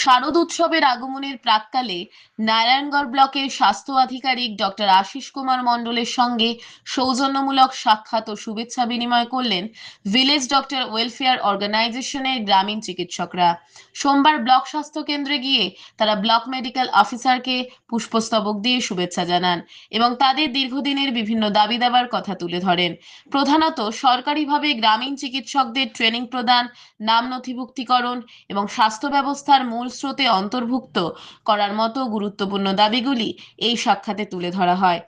শারদ উৎসবের আগমনের প্রাককালে নারায়ণগড় ব্লকের স্বাস্থ্য আধিকারিক ডক্টর আশিস কুমার মণ্ডলের সঙ্গে সৌজন্যমূলক সাক্ষাৎ ও শুভেচ্ছা বিনিময় করলেন ভিলেজ ডক্টর ওয়েলফেয়ার অর্গানাইজেশনের গ্রামীণ চিকিৎসকরা। সোমবার ব্লক স্বাস্থ্য কেন্দ্রে গিয়ে তারা ব্লক মেডিকেল অফিসারকে পুষ্পস্তবক দিয়ে শুভেচ্ছা জানান এবং তাদের দীর্ঘদিনের বিভিন্ন দাবি দাবার কথা তুলে ধরেন। প্রধানত সরকারিভাবে গ্রামীণ চিকিৎসকদের ট্রেনিং প্রদান, নাম নথিভুক্তিকরণ এবং স্বাস্থ্য ব্যবস্থার মূল স্রোতে অন্তর্ভুক্ত করার মতো গুরুত্বপূর্ণ দাবিগুলি এই সাক্ষাতে তুলে ধরা হয়।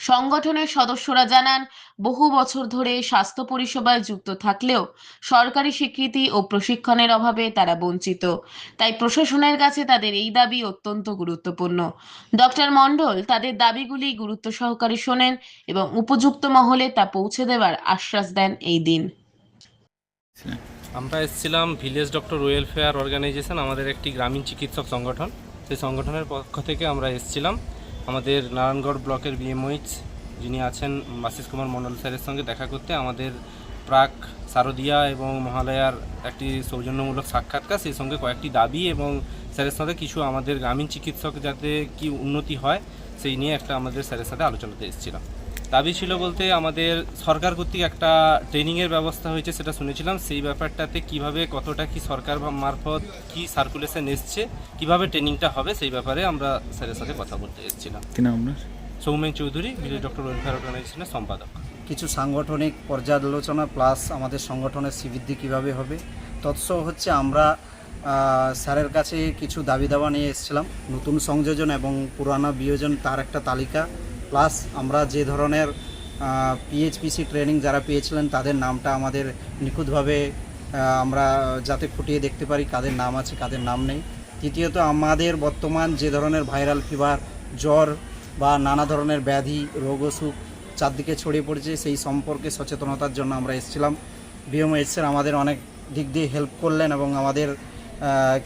সংগঠনের সদস্যরা জানান, বহু বছর ধরে স্বাস্থ্য পরিষেবায় যুক্ত থাকলেও সরকারি স্বীকৃতি ও প্রশিক্ষণের অভাবে তারা বঞ্চিত। তাই প্রশাসনের কাছে তাদের এই দাবি অত্যন্ত গুরুত্বপূর্ণ। ডক্টর মণ্ডল তাদের দাবিগুলি গুরুত্ব সহকারে শোনেন এবং উপযুক্ত মহলে তা পৌঁছে দেওয়ার আশ্বাস দেন এই দিন। আমরা এসেছিলাম ভিলেজ ডক্টর ওয়েলফেয়ার অর্গানাইজেশন, আমাদের একটি গ্রামীণ চিকিৎসক সংগঠন। সেই সংগঠনের পক্ষ থেকে আমরা এসেছিলাম। আমাদের নারায়ণগড় ব্লকের বিএমওইচ যিনি আছেন আশিস কুমার মণ্ডল স্যারের সঙ্গে দেখা করতে আমাদের প্রাক শারদিয়া এবং মহালয়ার একটি সৌজন্যমূলক সাক্ষাৎকার, সেই সঙ্গে কয়েকটি দাবি এবং স্যারের সাথে কিছু আমাদের গ্রামীণ চিকিৎসক যাতে কি উন্নতি হয়, সেই নিয়ে একটা আমাদের স্যারের সাথে আলোচনাতে এসেছিলাম। দাবি ছিল বলতে আমাদের সরকার কর্তৃক একটা ট্রেনিংয়ের ব্যবস্থা হয়েছে সেটা শুনেছিলাম। সেই ব্যাপারটাতে কীভাবে কতটা কি সরকার বা মারফত কি সার্কুলেশন এসছে কীভাবে ট্রেনিংটা হবে সেই ব্যাপারে আমরা স্যারের সাথে কথা বলতে এসেছিলাম। কি নাম আপনার? Soumen Chowdhury village doctor welfare অর্গানাইজেশনের সম্পাদক। কিছু সাংগঠনিক পর্যালোচনা প্লাস আমাদের সংগঠনের শ্রীবৃদ্ধি কীভাবে হবে তৎস হচ্ছে আমরা স্যারের কাছে কিছু দাবি দাবা নিয়ে এসেছিলাম। নতুন সংযোজন এবং পুরানো বিয়োজন তার একটা তালিকা। প্লাস আমরা যে ধরনের পিএইচপিসি ট্রেনিং যারা পেয়েছিলেন, তাদের নামটা আমাদের নিখুঁতভাবে আমরা যাতে ফুটিয়ে দেখতে পারি কাদের নাম আছে, কাদের নাম নেই। তৃতীয়ত, আমাদের বর্তমান যে ধরনের ভাইরাল ফিভার জ্বর বা নানা ধরনের ব্যাধি, রোগ অসুখ চারদিকে ছড়িয়ে পড়েছে, সেই সম্পর্কে সচেতনতার জন্য আমরা এসেছিলাম। বিএমএসের আমাদের অনেক দিক দিয়ে হেল্প করলেন এবং আমাদের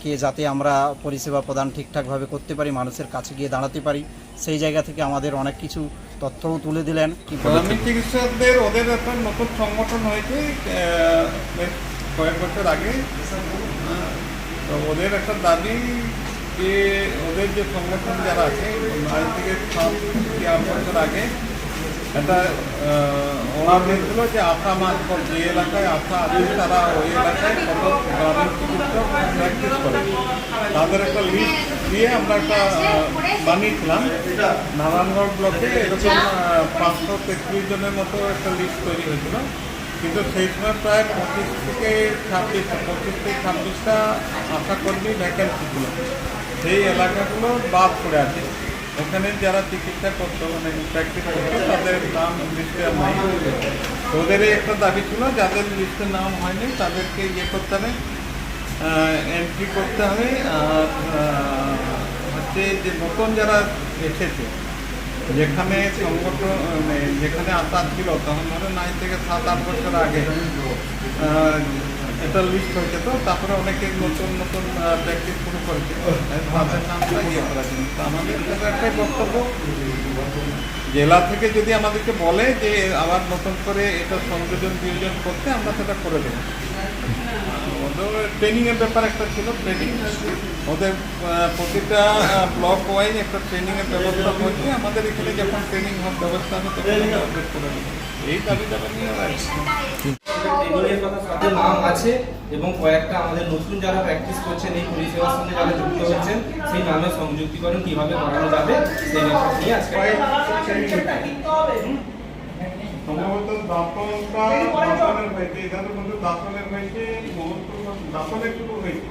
কে যাতে আমরা পরিষেবা প্রদান ঠিকঠাকভাবে করতে পারি, মানুষের কাছে গিয়ে দাঁড়াতে পারি। সেই জায়গা থেকে আমাদের অনেক কিছু তথ্যও তুলে দিলেন। চিকিৎসকদের ওদের একটা নতুন সংগঠন হয়েছে কয়েক বছর আগে। তো ওদের একটা দাবি যে ওদের যে সংগঠন যারা আছে আগে একটা ওনার হয়েছিল যে আশা মারফত যে এলাকায় আশা আছে তারা ওই এলাকায় কত গ্রামীণ চিকিৎসক প্র্যাকটিস করে। তাদের একটা লিস্ট দিয়ে আমরা একটা বানিয়েছিলাম। নারায়ণগড় ব্লকে এরকম পাঁচশো তেত্রিশ জনের মতো একটা লিস্ট তৈরি হয়েছিল। কিন্তু সেই সময় প্রায় পঁচিশ থেকে ছাব্বিশ, পঁচিশ থেকে ছাব্বিশটা আশা কর্মী ভ্যাকেন্সি ছিল। সেই এলাকাগুলো বাদ পড়ে আছে। ওখানে যারা চিকিৎসা করতো মানে প্র্যাকটিস করতো, তাদের নাম লিস্টে নাই। ওদের একটা দাবি ছিল, যাদের লিস্টে নাম হয়নি, তাদেরকে ইয়ে করতে হবে এন্ট্রি করতে হবে, আর হচ্ছে যে নতুন যারা এসেছে, যেখানে সংগঠন মানে যেখানে আশা ছিল, তখন ধরো নাই থেকে সাত, আট বছর আগে একটা লিস্ট হয়েছে তো, তারপরে অনেকে নতুন নতুন প্র্যাকটিস শুরু করেছে। তাদের নামটা ইয়ে করার জন্য তো আমাদের একটাই বক্তব্য, জেলা থেকে যদি আমাদেরকে বলে যে আবার নতুন করে এটা সংযোজন বিয়োজন করতে আমরা সেটা করে দেবো। ওদের ট্রেনিং এর ব্যাপার একটা ছিল ট্রেনিং ওদের প্রতিটা ব্লক ওয়াইজ একটা ট্রেনিং এর ব্যবস্থা হচ্ছে আমাদের এখানে যখন ট্রেনিং হওয়ার ব্যবস্থা হবে তখন করে এই দাবি দাবা নিয়ে। ট্রেনিংয়ের কথা সাথে নাম আছে এবং কয়েকটা আমাদের নতুন যারা প্র্যাকটিস করছেন এই পরিষেবার সঙ্গে যারা যুক্ত হচ্ছেন সেই নামের সংযুক্তিকরণ কীভাবে করানো যাবে সেই ব্যাপার নিয়ে আজকে সম্ভবত দাপনটা দাপনের হয়েছে এখানে বলতে দাপনের হয়েছে মোহনপুর দাপনের শুরু হয়েছে।